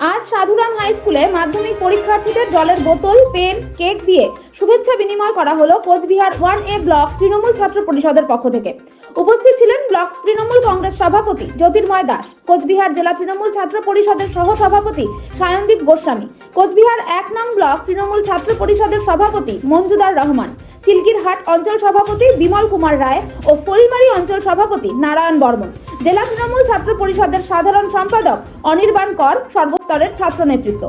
আজ সাধুরাম হাই স্কুলে মাধ্যমিক পরীক্ষার্থীদের জলের বোতল, পেন, কেক দিয়ে শুভেচ্ছা বিনিময় করা হলো Cooch Behar one A block Trinamool ছাত্র পরিষদের পক্ষ থেকে। উপস্থিত ছিলেন ব্লক তৃণমূল কংগ্রেস সভাপতি জ্যোতির্ময় দাস, কোচবিহার জেলা তৃণমূল ছাত্র পরিষদের সহ সভাপতি সায়নদীপ গোস্বামী, কোচবিহার এক নং ব্লক তৃণমূল ছাত্র পরিষদের সভাপতি মঞ্জুদার রহমান চিলকিরহাট অঞ্চল সভাপতি বিমল কুমার রায় ও ফলিমারি অঞ্চল সভাপতি নারায়ণ বর্মন। জেলা তৃণমূল ছাত্র পরিষদের সাধারণ সম্পাদক অনির্বাণ কর সর্বস্তরের ছাত্র নেতৃত্ব।